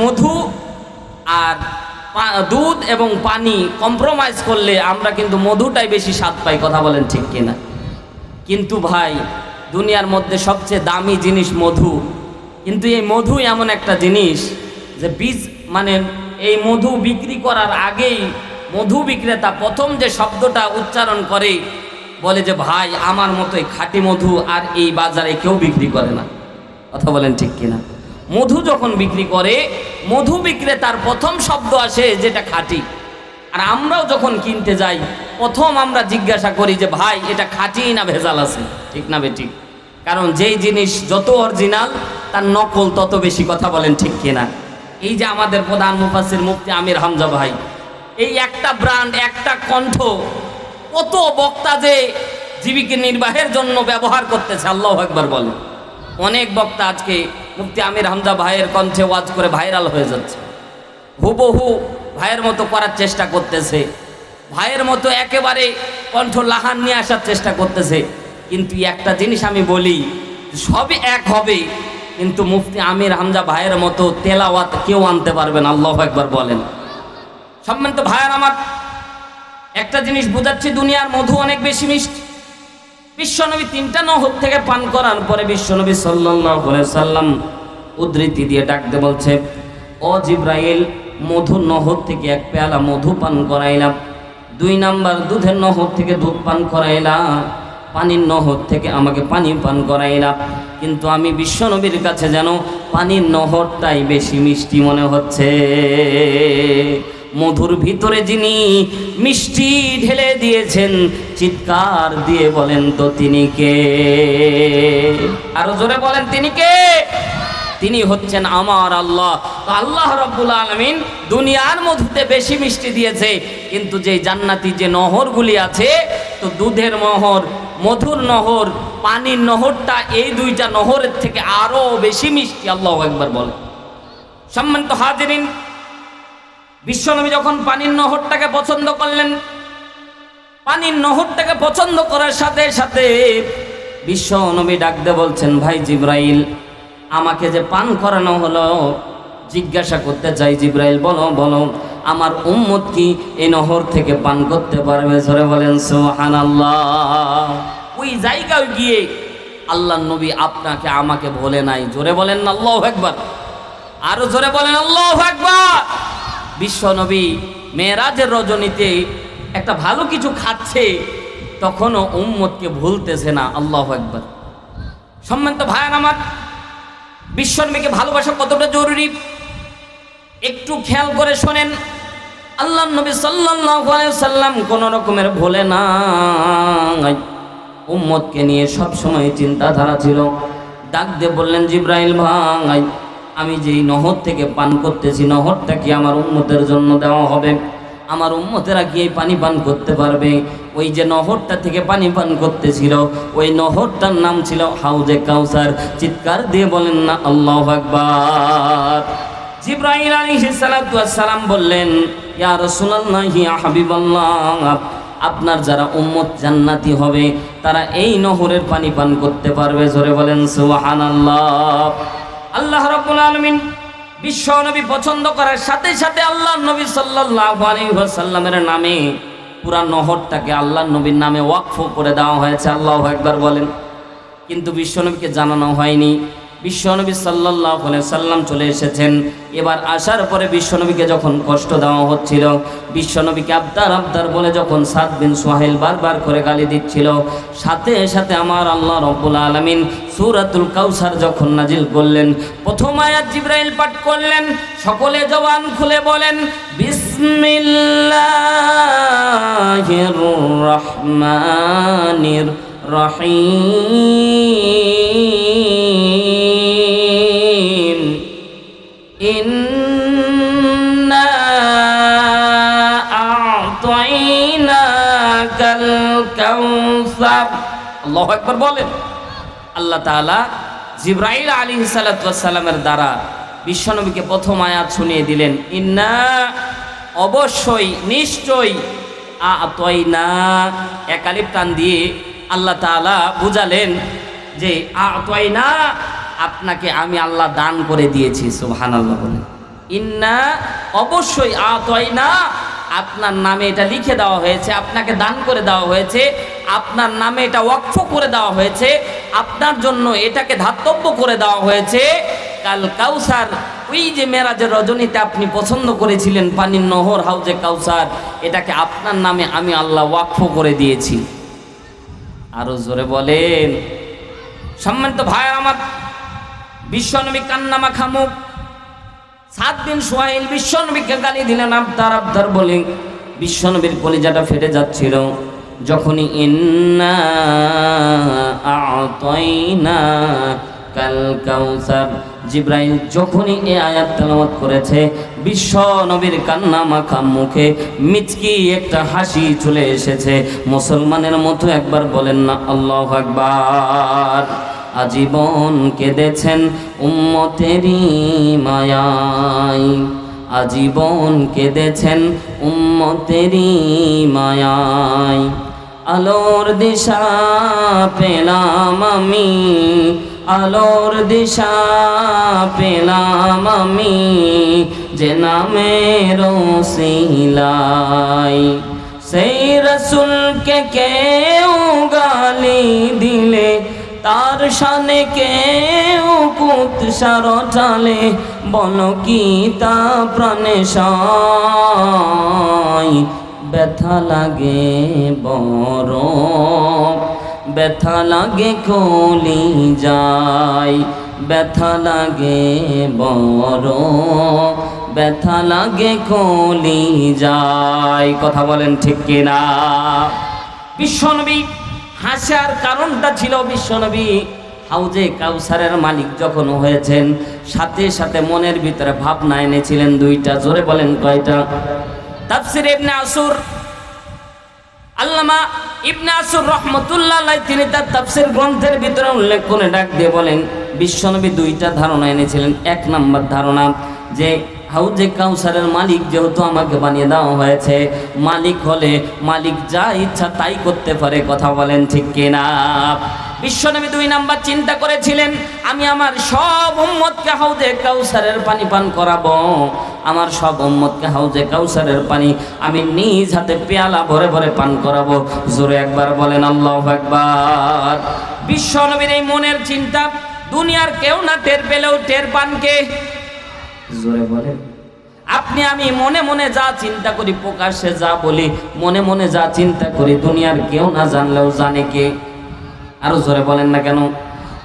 মধু আর দুধ এবং পানি কম্প্রোমাইজ করলে আমরা কিন্তু মধুটাই বেশি স্বাদ পাই, কথা বলেন ঠিক কিনা? কিন্তু ভাই, দুনিয়ার মধ্যে সবচেয়ে দামি জিনিস মধু। কিন্তু এই মধু এমন একটা জিনিস যে বীজ মানে এই মধু বিক্রি করার আগেই মধু বিক্রেতা প্রথম যে শব্দটা উচ্চারণ করে, বলে যে, ভাই, আমার মতোই খাঁটি মধু আর এই বাজারে কেউ বিক্রি করে না। কথা বলেন ঠিক কিনা? মধু যখন বিক্রি করে, মধু বিক্রেতার প্রথম শব্দ আসে যেটা খাঁটি। আর আমরাও যখন কিনতে যাই, প্রথম আমরা জিজ্ঞাসা করি যে, ভাই, এটা খাঁটি না ভেজাল আছে? ঠিক না বেঠিক কারণ যেই জিনিস যত অরিজিনাল, তার নকল তত বেশি কথা বলেন ঠিক কিনা। এই যে আমাদের প্রধান মুফাসির মুফতি আমির হামজা ভাই, এই একটা ব্র্যান্ড, একটা কণ্ঠ, কত বক্তা যে জীবিকা নির্বাহের জন্য ব্যবহার করতেছে, আল্লাহ একবার বলে অনেক বক্তা আজকে মুফতি আমির হামজা ভাইয়ের কণ্ঠে ওয়াজ করে ভাইরাল হয়ে যাচ্ছে। হুবহু ভাইয়ের মতো করার চেষ্টা করতেছে। ভাইয়ের মতো একেবারে কণ্ঠ লাহান নিয়ে আসার চেষ্টা করতেছে। কিন্তু একটা জিনিস আমি বলি, সবই এক হবে, কিন্তু মুফতি আমির হামজা ভাইয়ের মতো তেলাওয়াত কেউ আনতে পারবেন আল্লাহ একবার বলেন। সম্মানিত ভাইয়ের আমার একটা জিনিস বোঝাচ্ছি, দুনিয়ার মধু অনেক বেশি মিষ্টি। বিশ্বনবী তিনটা নহর থেকে পান করার পরে বিশ্বনবী সাল্লাম উদ্ধৃতি দিয়ে ডাকতে বলছে, ও জিব্রাইল মধুর নহর থেকে এক পেয়ালা মধু পান করাইলাম। দুই নাম্বার দুধের নহর থেকে দুধ পান করাইলাম পানির নহর থেকে আমাকে পানি পান করাইলাম কিন্তু আমি বিশ্বনবীর কাছে যেন পানির নহরটাই বেশি মিষ্টি মনে হচ্ছে। মধুর ভিতরে যিনি মিষ্টি ঢেলে দিয়েছেন, চিৎকার দিয়ে বলেন, তো তিনি কে? আরও জোরে বলেন, তিনি কে? তিনি হচ্ছেন আমার আল্লাহ। আল্লাহ রব্বুল আলমিন দুনিয়ার মধুতে বেশি মিষ্টি দিয়েছে, কিন্তু যে জান্নাতি যে নহরগুলি আছে, তো দুধের নহর, মধুর নহর, পানির নহরটা এই দুইটা নহরের থেকে আরও বেশি মিষ্টি, আল্লাহ একবার বলে। সম্মানিত হাজিরিন বিশ্বনবী যখন পানির নহরটাকে পছন্দ করলেন, পানির নহরটাকে পছন্দ করার সাথে সাথে বিশ্বনবী ডাকতে বলছেন, ভাই জিব্রাইল, আমাকে যে পান করানো হলো, জিজ্ঞাসা করতে চাই জিব্রাইল, বলো বলো, আমার উম্মত কি এই নহর থেকে পান করতে পারবে? জোরে বলেন, সুবহানাল্লাহ। ওই জায়গায় গিয়ে আল্লাহ নবী আপনাকে, আমাকে বলে নাই। জোরে বলেন, আল্লাহ একবার আরও জোরে বলেন, আল্লাহ একবার বিশ্বনবী মেয়েরাজের রজনীতে একটা ভালো কিছু খাচ্ছে, তখনও উম্মতকে ভুলতেছে না, আল্লাহ একবার সম্মানিত ভাইয়ান আমার বিশ্বনবীকে ভালোবাসা কতটা জরুরি? একটু খেয়াল করে শোনেন আল্লাহ নবী সাল্লাম কোন রকমের ভোলে না উম্মতকে নিয়ে সব সময় চিন্তাধারা ছিল। ডাক দিয়ে বললেন, জিব্রাইল ভাই আমি যেই নহর থেকে পান করতেছি, নহরটা কি আমার উম্মতের জন্য দেওয়া হবে? আমার উম্মতেরা কি এই পানি পান করতে পারবে? ওই যে নহরটা থেকে পানি পান করতেছিল, ওই নহরটার নাম ছিল হাউজে কাউসার। চিৎকার দিয়ে বলেন, না, আল্লাহ আকবার। জিব্রাহিম ওয়াস সালাম বললেন, ইয়া রাসূলুল্লাহ, ইয়া হাবিবাল্লাহ, আপনার যারা উম্মত জান্নাতি হবে, তারা এই নহরের পানি পান করতে পারবে। জোরে বলেন, সুবহানাল্লাহ। আল্লাহ রাব্বুল আলামিন বিশ্ব নবী পছন্দ করার সাথে সাথে আল্লাহ নবী সাল্লাল্লাহু আলাইহি ওয়াসাল্লামের নামে পুরা নহরটাকে আল্লাহ নবীর নামে ওয়াকফ করে দেওয়া হয়েছে। আল্লাহ একবার বলেন। কিন্তু বিশ্বনবীকে জানানো হয়নি। বিশ্বনবী আলাইহি সাল্লাম চলে এসেছেন। এবার আসার পরে বিশ্বনবীকে যখন কষ্ট দেওয়া হচ্ছিল, বিশ্বনবীকে আবদার আবদার বলে যখন সাদ বিন সোহেল বারবার করে গালি দিচ্ছিল, সাথে সাথে আমার আল্লাহ রব্বুল আলামিন সূরাতুল কাউসার যখন নাজিল করলেন, প্রথম আয়াত জিব্রাইল পাঠ করলেন, সকলে জবান খুলে বলেন, বিসমিল্লাহির রহমানির রহিম ইন্না আ'তাইনাকাল কাউসার আল্লাহু আকবার বলেন আল্লাহ তাআলা জিব্রাইল আলাইহিস সালামের দ্বারা বিশ্বনবীকে প্রথম আয়াত শুনিয়ে দিলেন, ইন্না অবশ্যই, নিশ্চয়ই আতয়না একালিপ টান দিয়ে আল্লাহ তাআলা বুঝালেন যে আতয়না আপনাকে আমি আল্লাহ দান করে দিয়েছি, সুবহানাল্লাহ বলে ইন্না, অবশ্যই না আপনার নামে এটা লিখে দেওয়া হয়েছে, আপনাকে দান করে দেওয়া হয়েছে, আপনার নামে এটা ওয়াকফ করে দেওয়া হয়েছে, আপনার জন্য এটাকে ধাতব্য করে দেওয়া হয়েছে। কাল কাউসার, ওই যে মেরাজের রজনীতে আপনি পছন্দ করেছিলেন, পানির নহর হাউজে কাউসার, এটাকে আপনার নামে আমি আল্লাহ ওয়াকফ করে দিয়েছি। আরও জোরে বলেন। সম্মানিত ভাই, আমার বিশ্বনবী কান্নামা খামুক। সাত দিন সোহাইল বিশ্বনবীকে গালি দিলেন আবদার আবদার বলে। বিশ্বনবীর কলিজাটা ফেটে যাচ্ছিল। যখনই ইন্না আতয়না কাল কাউসার। জিব্রাইল যখনই এ আয়াত তেলাওয়াত করেছে, বিশ্ব নবীর কান্না মাখা মুখে মিচকি একটা হাসি চলে এসেছে। মুসলমানের মতো একবার বলেন না, আল্লাহ আকবার। আজীবন কেঁদেছেন উম্মতেরই মায়ায় আজীবন কেঁদেছেন উম্মতেরই মায়ায় আলোর দিশা পেলাম আমি আলোর দিশা পেলাম আমি যে নামের সিলাই সেই রসুলকে কেউ গালি দিলে, তার সানে কেউ কুৎসার টালে বল কি তা প্রাণে ব্যথা লাগে বড় ব্যথা লাগে কলি যায় ব্যথা লাগে বড়, ব্যথা লাগে কলি যায় কথা বলেন ঠিক কিনা? বিশ্বনবী হাসার কারণটা ছিল বিশ্বনবী হাউজে কাউসারের মালিক যখন হয়েছেন, সাথে সাথে মনের ভিতরে ভাবনা এনেছিলেন দুইটা। জোরে বলেন কয়টা? তাফসির ইবনে আসুর আল্লামা ইবনে আসুর রহমতুল্লাহ তিনি তার তাফসির গ্রন্থের ভিতরে উল্লেখ করে ডাক দিয়ে বলেন, বিশ্বনবী দুইটা ধারণা এনেছিলেন। এক নম্বর ধারণা যে, হাউজে কাউসারের মালিক যেহেতু আমাকে বানিয়ে দেওয়া হয়েছে, মালিক হলে মালিক যা ইচ্ছা তাই করতে পারে, কথা বলেন ঠিক কিনা? বিশ্বনবী দুই নাম্বার চিন্তা করেছিলেন, আমি আমার সব উম্মতকে হাউজে কাউসারের পানি পান করাবো। আমার সব উম্মতকে হাউজে কাউসারের পানি আমি নিজ হাতে পেয়ালা ভরে ভরে পান করাবো। জোরে একবার বলেন, আল্লাহ একবার বিশ্বনবীর এই মনের চিন্তা দুনিয়ার কেউ না টের পেলেও টের পানকে জোরে বলেন। আপনি, আমি মনে মনে যা চিন্তা করি প্রকাশ্যে যা বলি, মনে মনে যা চিন্তা করি দুনিয়ার কেউ না জানলেও জানে কে? আরও জোরে বলেন না কেন?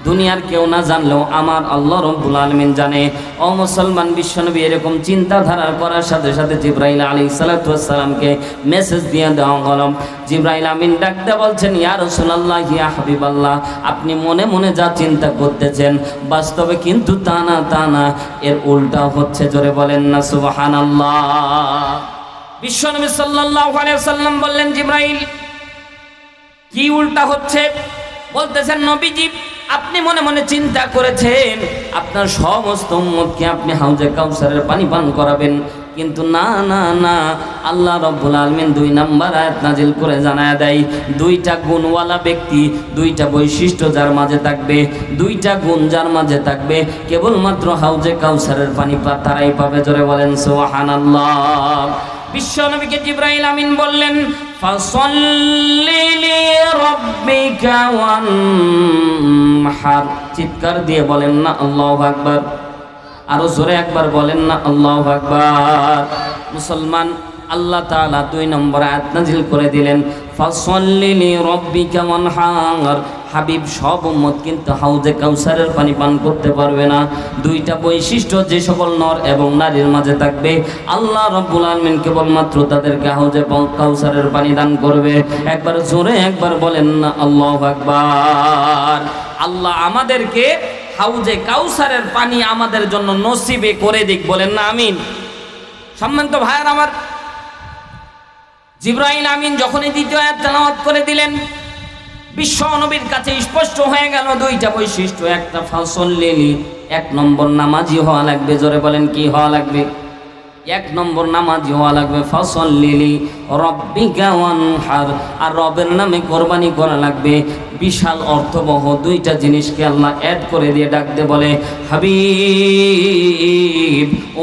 দুনিয়ার কেউ না জানলেও আমার আল্লাহ রব্বুল আলমিন জানে। ও মুসলমান বিশ্বনবী, এরকম চিন্তাধারা করার সাথে সাথে জিব্রাইল আলী সালাতামকে মেসেজ দিয়ে দেওয়া হল। জিব্রাইল আমিন ডাকতে বলছেন, ইয়া রসুল্লাহ ইয়া হাবিব আল্লাহ আপনি মনে মনে যা চিন্তা করতেছেন, বাস্তবে কিন্তু তা না তা না। এর উল্টা হচ্ছে, জোরে বলেন না সুবাহান আল্লাহ বিশ্বনবী সাল্লাহ সাল্লাম বললেন, জিব্রাইল, কি উল্টা হচ্ছে? বলতেছেন, নবীজি, আপনি মনে মনে চিন্তা করেছেন, আপনার সমস্ত উম্মতকে আপনি হাউজে কাউসারের পানি পান করাবেন। কিন্তু না না না, আল্লাহ রব্বুল আলমিন দুই নাম্বার আয়াত নাজিল করে জানায় দেয়, দুইটা গুণওয়ালা ব্যক্তি দুইটা বৈশিষ্ট্য যার মাঝে থাকবে, দুইটা গুণ যার মাঝে থাকবে, কেবলমাত্র হাউজে কাউসারের পানি তারাই পাবে। জোরে বলেন সোহান আল্লাহ বিশ্বনবীকে জিব্রাইল আমিন বললেন চিৎকার দিয়ে বলেন না, আল্লাহ আকবার। আরও জোরে একবার বলেন না, আল্লাহ আকবার। মুসলমান আল্লাহ তালা দুই নম্বর আয়াত নাজিল করে দিলেন। হাবিব, সব উম্মত কিন্তু হাউজে কাউসারের পানি পান করতে পারবে না। দুইটা বৈশিষ্ট্য, যে সকল নর এবং নারীর মাঝে থাকবে, আল্লাহ রব্বুল আলমিন কেবলমাত্র তাদেরকে হাউজে কাউসারের পানি দান করবে। একবার জোরে একবার বলেন না, আল্লাহ একবার আল্লাহ আমাদেরকে হাউজে কাউসারের পানি আমাদের জন্য নসিবে করে দিক, বলেন না, আমিন। সম্মানিত ভাইয়ার আমার জিব্রাহিম আমিন যখনই দ্বিতীয় আয়াত তেলাওয়াত করে দিলেন, বিশ্ব নবীর কাছে স্পষ্ট হয়ে গেল, দুইটা বৈশিষ্ট্য। একটা ফাসল লিলি, এক নম্বর নামাজি হওয়া লাগবে। জোরে বলেন, কি হওয়া লাগবে? এক নম্বর নামাজি হওয়া লাগবে ফসল লিলি রব্বিকা ওয়ানহার। আর রবের নামে কোরবানি করা লাগবে। বিশাল অর্থবহ দুইটা জিনিসকে আল্লাহ অ্যাড করে দিয়ে ডাকতে বলে, হাবিব,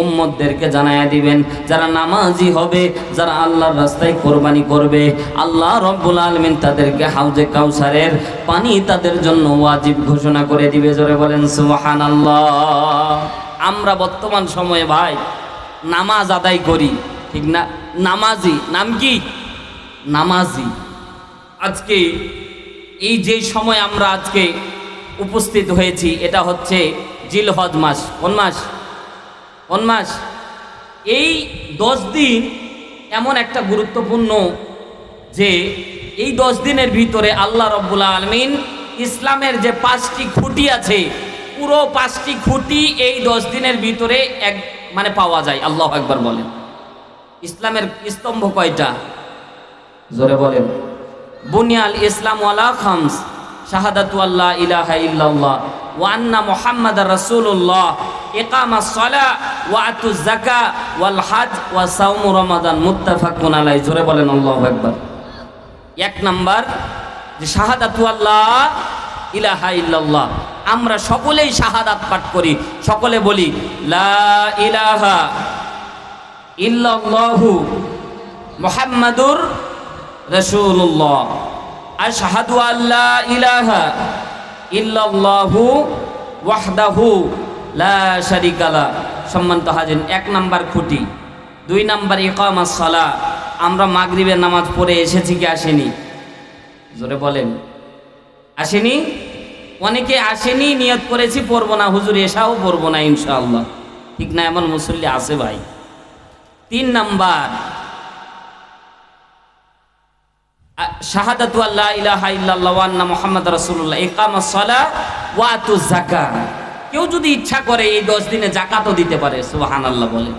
উম্মতদেরকে জানায়া দিবেন, যারা নামাজি হবে, যারা আল্লাহর রাস্তায় কোরবানি করবে, আল্লাহ রব্বুল আলমিন তাদেরকে হাউজে কাউসারের পানি তাদের জন্য ওয়াজিব ঘোষণা করে দিবে। জোরে বলেন সুবাহান আমরা বর্তমান সময়ে ভাই নামাজ আদায় করি, ঠিক না? নামাজি, নাম কি? নামাজি। আজকে এই যে সময় আমরা আজকে উপস্থিত হয়েছি, এটা হচ্ছে জিলহজ মাস। কোন মাস? কোন মাস? এই দশ দিন এমন একটা গুরুত্বপূর্ণ যে এই দশ দিনের ভিতরে আল্লাহ রব্বুল্লা আলমিন ইসলামের যে পাঁচটি খুঁটি আছে, পুরো পাঁচটি খুঁটি এই দশ দিনের ভিতরে এক মানে পাওয়া যায় আল্লাহ একবার বলেন। ইসলামের স্তম্ভ কয়টা? জোরে বলেন। বুনিয়াল ইসলাম ওয়ালা খামস শাহাদাতু আল্লাহ ইলাহা ইল্লাল্লাহ ওয়া আন্না মুহাম্মাদার রাসূলুল্লাহ ইকামাস সালা ওয়া আতুজ যাকা ওয়াল হজ ওয়া সাওমু রমাদান মুত্তাফাকুন আলাইহি জোরে বলেন আল্লাহু আকবার। এক নাম্বার যে শাহাদাতু আল্লাহ ইলাহা ইল্লাল্লাহ আমরা সকলেই শাহাদাত পাঠ করি। সকলে বলি, লা ইলাহা ইল্লাল্লাহু ইলাহা লা এক নাম্বার খুঁটি। দুই নাম্বার ইকামাস সালা। আমরা মাগরিবের নামাজ পড়ে এসেছি কি আসেনি? জোরে বলেন। আসেনি? অনেকে আসেনি, নিয়ত করেছি, পড়ব না। হুজুর এসাও পড়ব না, ইনশাআল্লাহ। ঠিক না, এমন মুসল্লি আছে ভাই। তিন নাম্বার। শাহাদাতু আল্লাহ ইলাহা ইল্লাল্লাহ ওয়া আন্না মুহাম্মাদ রাসূলুল্লাহ। ইকামাস সালাহ ওয়া আতুজ যাকাত কেউ যদি ইচ্ছা করে, এই দশ দিনে জাকাতও দিতে পারে, সুবহানাল্লাহ বলে।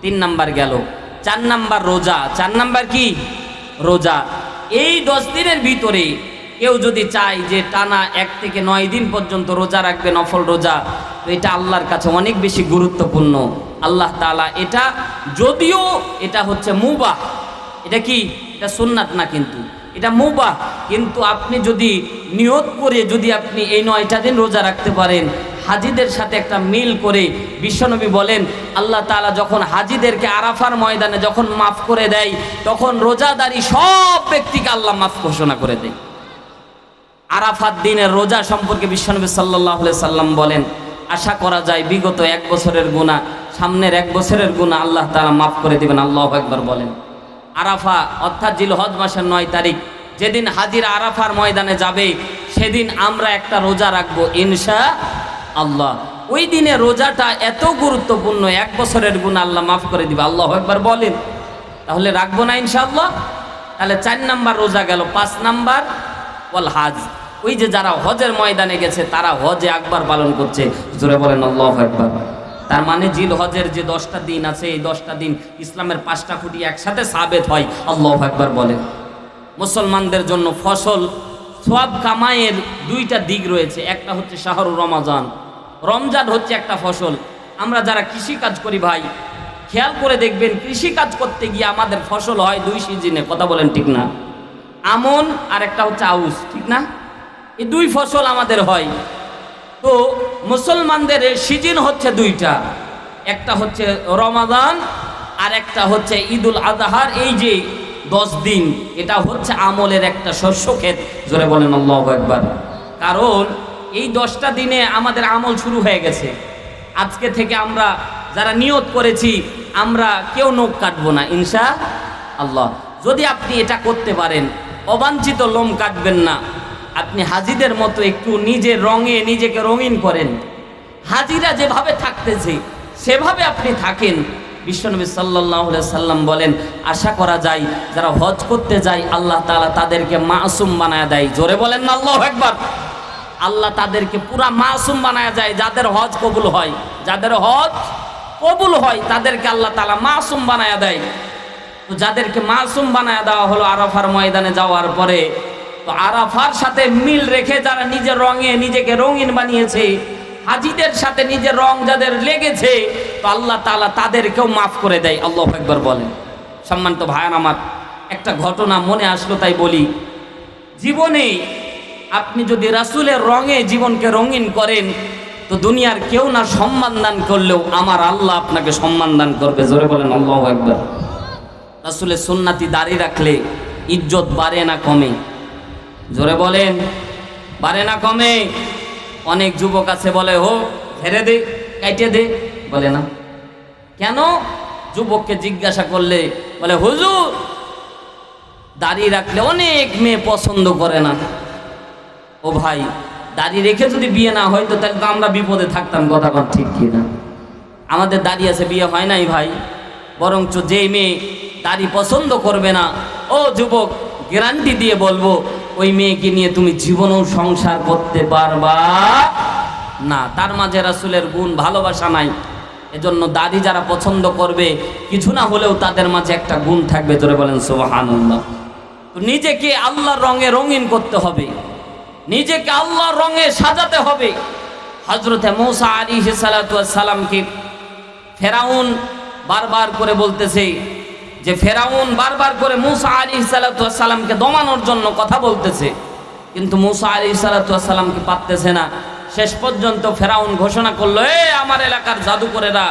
তিন নাম্বার গেল। চার নাম্বার রোজা। চার নাম্বার কি? রোজা। এই দশ দিনের ভিতরে কেউ যদি চায় যে টানা এক থেকে নয় দিন পর্যন্ত রোজা রাখবে, নফল রোজা, তো এটা আল্লাহর কাছে অনেক বেশি গুরুত্বপূর্ণ। আল্লাহ তাআলা এটা, যদিও এটা হচ্ছে মুবাহ, এটা কি? এটা সুন্নাত না কিন্তু, এটা মুবাহ, কিন্তু আপনি যদি নিয়ত করে যদি আপনি এই নয়টা দিন রোজা রাখতে পারেন, হাজিদের সাথে একটা মিল করে বিশ্বনবী বলেন, আল্লাহ তাআলা যখন হাজিদেরকে আরাফার ময়দানে যখন মাফ করে দেয়, তখন রোজাদারি সব ব্যক্তিকে আল্লাহ মাফ ঘোষণা করে দেয়। আরাফাত দিনের রোজা সম্পর্কে বিশ্বনবী সাল্লাহ সাল্লাম বলেন, আশা করা যায় বিগত এক বছরের গুণা সামনের এক বছরের গুণা আল্লাহ তাআলা মাফ করে দিবেন, আল্লাহ একবার বলেন। আরাফা অর্থাৎ জিল হজ মাসের নয় তারিখ, যেদিন হাজির আরাফার ময়দানে যাবে, সেদিন আমরা একটা রোজা রাখব ইনশা আল্লাহ ওই দিনে রোজাটা এত গুরুত্বপূর্ণ, এক বছরের গুণ আল্লাহ মাফ করে দিবে, আল্লাহ একবার বলেন। তাহলে রাখব না ইনশাআল্লাহ? তাহলে চার নাম্বার রোজা গেল, পাঁচ নাম্বার ওয়াল হাজ। ওই যে যারা হজের ময়দানে গেছে, তারা হজে আকবার পালন করছে। জোরে বলেন, আল্লাহ একবার তার মানে জিল হজের যে দশটা দিন আছে, এই দশটা দিন ইসলামের পাঁচটা খুঁটি একসাথে সাবেত হয়, আল্লাহ একবার বলেন। মুসলমানদের জন্য ফসল সব কামাইয়ের দুইটা দিক রয়েছে। একটা হচ্ছে শাহরু রমাজান। রমজান হচ্ছে একটা ফসল। আমরা যারা কৃষি কাজ করি ভাই, খেয়াল করে দেখবেন কৃষি কাজ করতে গিয়ে আমাদের ফসল হয় দুই সিজনে। কথা বলেন ঠিক না? আমন আর একটা হচ্ছে আউস, ঠিক না? এই দুই ফসল আমাদের হয়। তো মুসলমানদের সিজন হচ্ছে দুইটা। একটা হচ্ছে রমাদান আর একটা হচ্ছে ঈদুল আজহার। এই যে দশ দিন, এটা হচ্ছে আমলের একটা শস্য ক্ষেত জোরে বলেন আল্লাহ একবার কারণ এই দশটা দিনে আমাদের আমল শুরু হয়ে গেছে। আজকে থেকে আমরা যারা নিয়ত করেছি, আমরা কেউ নখ কাটবো না, ইনশা আল্লাহ। যদি আপনি এটা করতে পারেন অবাঞ্ছিত লোম কাটবেন না। আপনি হাজিদের মতো একটু নিজের রঙে, নিজেকে রঙিন করেন। হাজিরা যেভাবে থাকতেছে, সেভাবে আপনি থাকেন। বিশ্বনবী সাল্লাহ সাল্লাম বলেন, আশা করা যায়, যারা হজ করতে যায়, আল্লাহ তালা তাদেরকে মাসুম বানায় দেয়। জোরে বলেন না, আল্লাহ একবার আল্লাহ তাদেরকে পুরা মাসুম বানায় যায়, যাদের হজ কবুল হয়। যাদের হজ কবুল হয়, তাদেরকে আল্লাহ তালা মাসুম বানায় দেয়। তো যাদেরকে মাসুম বানায় দেওয়া হলো আরাফার ময়দানে যাওয়ার পরে, তো আরাফার সাথে মিল রেখে যারা নিজের রঙে নিজেকে রঙিন বানিয়েছে, হাজিদের সাথে নিজের রং যাদের লেগেছে, তো আল্লাহ তালা তাদেরকেও মাফ করে দেয়। আল্লাহ একবার বলেন। সম্মানিত ভাইয়ান আমার, একটা ঘটনা মনে আসলো তাই বলি। জীবনে আপনি যদি রাসূলের রঙে জীবনকে রঙিন করেন, তো দুনিয়ার কেউ না সম্মান দান করলেও আমার আল্লাহ আপনাকে সম্মান দান করবে। জোরে বলেন, আল্লাহ একবার রাসূলের সুন্নাতি দাঁড়িয়ে রাখলে ইজ্জত বাড়ে না কমে। জোরে বলেন, বাড়ে না কমে। অনেক যুবক আছে বলে, হো, ছেড়ে দে, কাইটে দে। বলে না। কেন? যুবককে জিজ্ঞাসা করলে, বলে, হুজুর, দাড়ি রাখলে অনেক মেয়ে পছন্দ করে না। ও ভাই, দাড়ি রেখে যদি বিয়ে না হয় তো তাহলে তো আমরা বিপদে থাকতাম। কথা ঠিক কি না আমাদের দাড়ি আছে, বিয়ে হয় নাই ভাই। বরঞ্চ যে মেয়ে দাড়ি পছন্দ করবে না। ও যুবক গ্যারান্টি দিয়ে বলব, ওই মেয়েকে নিয়ে তুমি জীবনেও সংসার করতে পারবা? না, তার মাঝে রাসুলের গুণ, ভালোবাসা নাই। এজন্য দাড়ি যারা পছন্দ করবে, কিছু না হলেও তাদের মাঝে একটা গুণ থাকবে, জোরে বলেন সুবহানাল্লাহ। তো নিজেকে আল্লাহর রঙে রঙিন করতে হবে। নিজেকে আল্লাহর রঙে সাজাতে হবে। হজরতে মৌসা আলী সালামকে ফেরাউন বারবার করে বলতেছে যে ফেরাউন বারবার করে মুসা আলী সালাতামকে দমানোর জন্য কথা বলতেছে, কিন্তু মুসা আলী সালাতামকে পারতেছে না? শেষ পর্যন্ত ফেরাউন ঘোষণা করল, এ আমার এলাকার জাদুকরেরা,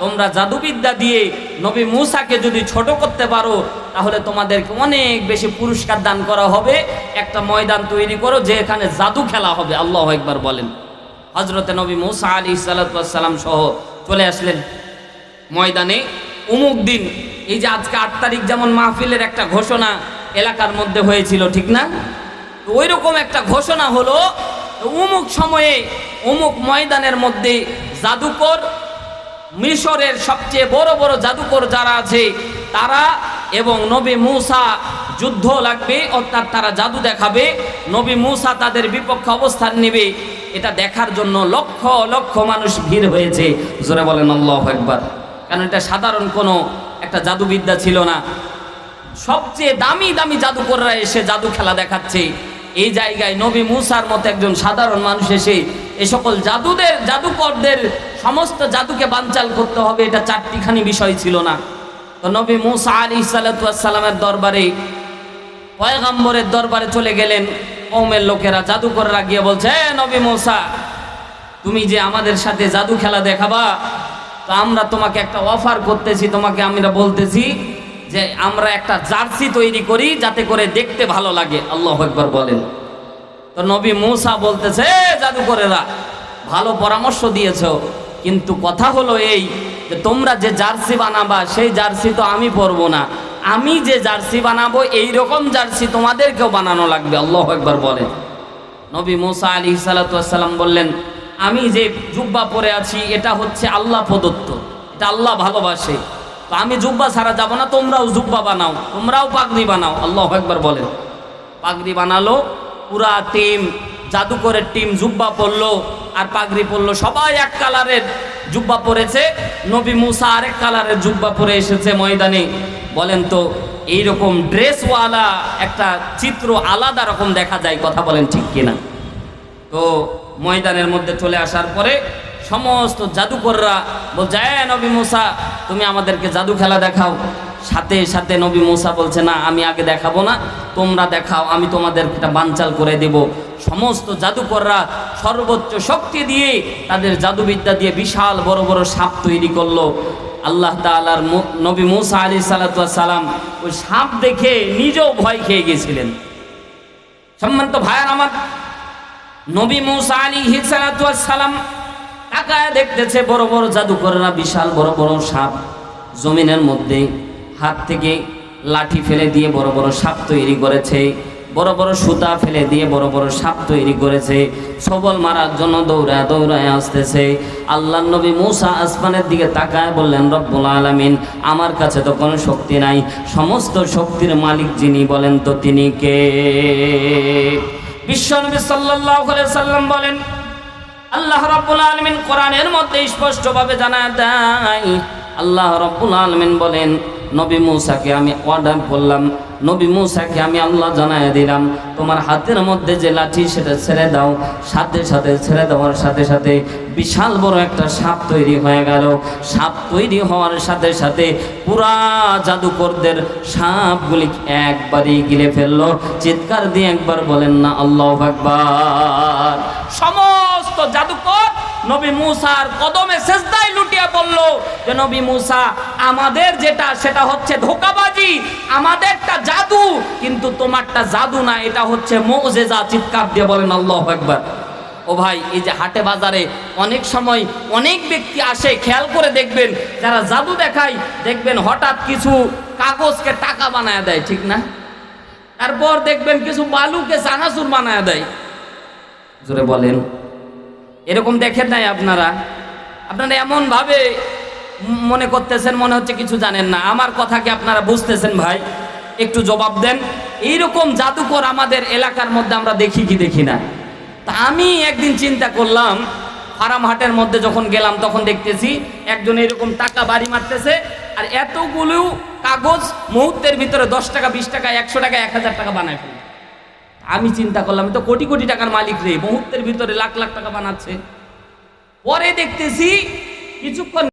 তোমরা জাদুবিদ্যা দিয়ে নবী মুসাকে যদি ছোট করতে পারো, তাহলে তোমাদেরকে অনেক বেশি পুরস্কার দান করা হবে। একটা ময়দান তৈরি করো যে এখানে জাদু খেলা হবে। আল্লাহ একবার বলেন। হজরতে নবী মুসা আলী সালাতাম সহ চলে আসলেন ময়দানে। উমুক দিন এই যে আজকে আট তারিখ যেমন মাহফিলের একটা ঘোষণা এলাকার মধ্যে হয়েছিল, ঠিক না? ওই রকম একটা ঘোষণা হলো উমুক সময়ে, উমুক ময়দানের মধ্যে জাদুকর, মিশরের সবচেয়ে বড় বড় জাদুকর যারা আছে, তারা এবং নবী মূসা যুদ্ধ লাগবে, অর্থাৎ তারা জাদু দেখাবে, নবী মূসা তাদের বিপক্ষে অবস্থান নেবে। এটা দেখার জন্য লক্ষ লক্ষ মানুষ ভিড় হয়েছে। জোরে বলেন আল্লাহ একবার কারণ এটা সাধারণ কোনো একটা জাদুবিদ্যা ছিল না। সবচেয়ে দামি দামি জাদুকররা এসে জাদু খেলা দেখাচ্ছে। এই জায়গায় নবী মুসার মতো একজন সাধারণ মানুষ এসে এ সকল জাদুদের, জাদুকরদের সমস্ত জাদুকে বানচাল করতে হবে, এটা চারটিখানি বিষয় ছিল না। তো নবী মুসা আলী সালাতামের দরবারে, পয়গাম্বরের দরবারে চলে গেলেন। কৌমের লোকেরা, জাদুকররা গিয়ে বলছে, "এ নবী মুসা, তুমি যে আমাদের সাথে জাদু খেলা দেখাবা তো আমরা তোমাকে একটা অফার করতেছি, তোমাকে আমরা বলতেছি যে আমরা একটা জার্সি তৈরি করি যাতে করে দেখতে ভালো লাগে। আল্লাহ একবার বলেন। তো নবী মূসা বলতেছে, "এ জাদুকরেরা, ভালো পরামর্শ দিয়েছ। কিন্তু কথা হলো এই যে তোমরা যে জার্সি বানাবা, সেই জার্সি তো আমি পরবো না। আমি যে জার্সি বানাবো এই রকম জার্সি তোমাদেরকেও বানানো লাগবে। আল্লাহ একবার বলেন। নবী মুসা আলী সালাতাম বললেন আমি যে জুব্বা পরে আছি, এটা হচ্ছে আল্লাহ প্রদত্ত। এটা আল্লাহ ভালোবাসে। তো আমি জুব্বা ছাড়া যাব না, তোমরাও জুব্বা বানাও, তোমরাও পাগড়ি বানাও। আল্লাহ একবার বলেন। পাগড়ি বানালো, পুরা টিম জাদুকরের টিম জুব্বা পরলো, আর পাগড়ি পরলো। সবাই এক কালারের জুব্বা পরেছে। নবী মুসা আরেক কালারের জুব্বা পরে এসেছে ময়দানে। বলেন তো, এইরকম ড্রেসওয়ালা একটা চিত্র আলাদা রকম দেখা যায়, কথা বলেন ঠিক কিনা? তো ময়দানের মধ্যে চলে আসার পরে সমস্ত জাদুকররা বলছে, "এ নবী মুসা, তুমি আমাদেরকে জাদু খেলা দেখাও। সাথে সাথে নবী মুসা বলছে, না, আমি আগে দেখাবো না, তোমরা দেখাও, আমি তোমাদের এটা বানচাল করে দেব। সমস্ত জাদুকররা সর্বোচ্চ শক্তি দিয়ে তাদের জাদুবিদ্যা দিয়ে বিশাল বড় বড় সাপ তৈরি করল। আল্লাহ তালার নবী মুসা আলী সালাম ওই সাপ দেখে নিজেও ভয় খেয়ে গেছিলেন। সম্মানিত ভাইয়ার আমার নবী মুসা আলী সালাম তাকায় দেখতেছে বড় বড় জাদুকররা, বিশাল বড় বড় সাপ জমিনের মধ্যে হাত থেকে লাঠি ফেলে দিয়ে বড় বড় সাপ তৈরি করেছে, বড় বড় সুতা ফেলে দিয়ে বড় বড় সাপ তৈরি করেছে, সবল মারার জন্য দৌড়ায় দৌড়ায় আসতেছে। আল্লাহ নবী মুসা আসমানের দিকে তাকায় বললেন, রব্বুল আলামিন, আমার কাছে তো কোনো শক্তি নাই। সমস্ত শক্তির মালিক যিনি বলেন তো তিনি কে? বিশ্বনবী সাল্লাল্লাহু আলাইহি সাল্লাম বলেন, আল্লাহ রাব্বুল আলামিন কোরআনের মধ্যে স্পষ্টভাবে জানা দেয়, আল্লাহ রাব্বুল আলামিন বলেন নবী মূসাকে আমি অর্ডার করলাম। নবী মূসাকে আমি আল্লাহ জানায় দিলাম, তোমার হাতের মধ্যে যে লাঠি সেটা ছেড়ে দাও। সাথে সাথে ছেড়ে দেওয়ার সাথে সাথে বিশাল বড় একটা সাপ তৈরি হয়ে গেল। সাপ তৈরি হওয়ার সাথে সাথে পুরা জাদুকরদের সাপগুলি একবারই গিলে ফেলল। চিৎকার দিয়ে একবার বলেন না, আল্লাহ আকবার। সমস্ত জাদুকর নবী মুসার কদমে সেজদায় লুটিয়ে পড়ল যে নবী মুসা, আমাদের যেটা, সেটা হচ্ছে ধোকাবাজি, আমাদেরটা জাদু, কিন্তু তোমারটা জাদু না, এটা হচ্ছে মোজেজা চিৎকার দিয়ে বলেন আল্লাহ একবার ও ভাই, এই যে হাটে বাজারে অনেক সময় অনেক ব্যক্তি আসে, খেয়াল করে দেখবেন, যারা জাদু দেখায়, দেখবেন হঠাৎ কিছু কাগজকে টাকা বানায় দেয়, ঠিক না? তারপর দেখবেন কিছু বালুকে চানাচুর বানায় দেয়। জোরে বলেন। এরকম দেখেন নাই আপনারা। আপনারা এমন ভাবে মনে করতেছেন, মনে হচ্ছে কিছু জানেন না। আমার কথা কি আপনারা বুঝতেছেন ভাই? একটু জবাব দেন। এইরকম জাদুকর আমাদের এলাকার মধ্যে আমরা দেখি কি দেখি না। তা আমি একদিন চিন্তা করলাম ফার্মহাটের মধ্যে যখন গেলাম, তখন দেখতেছি একজন এরকম টাকা বাড়ি মারতেছে, আর এতগুলো কাগজ মুহূর্তের ভিতরে দশ টাকা, বিশ টাকা, একশো টাকা, এক হাজার টাকা বানায় ফেলে আমি চিন্তা করলাম তো কোটি কোটি টাকার মালিক রে, মুহূর্তের ভিতরে লাখ লাখ টাকা বানাচ্ছে। পরে দেখতেছি কিছুক্ষণ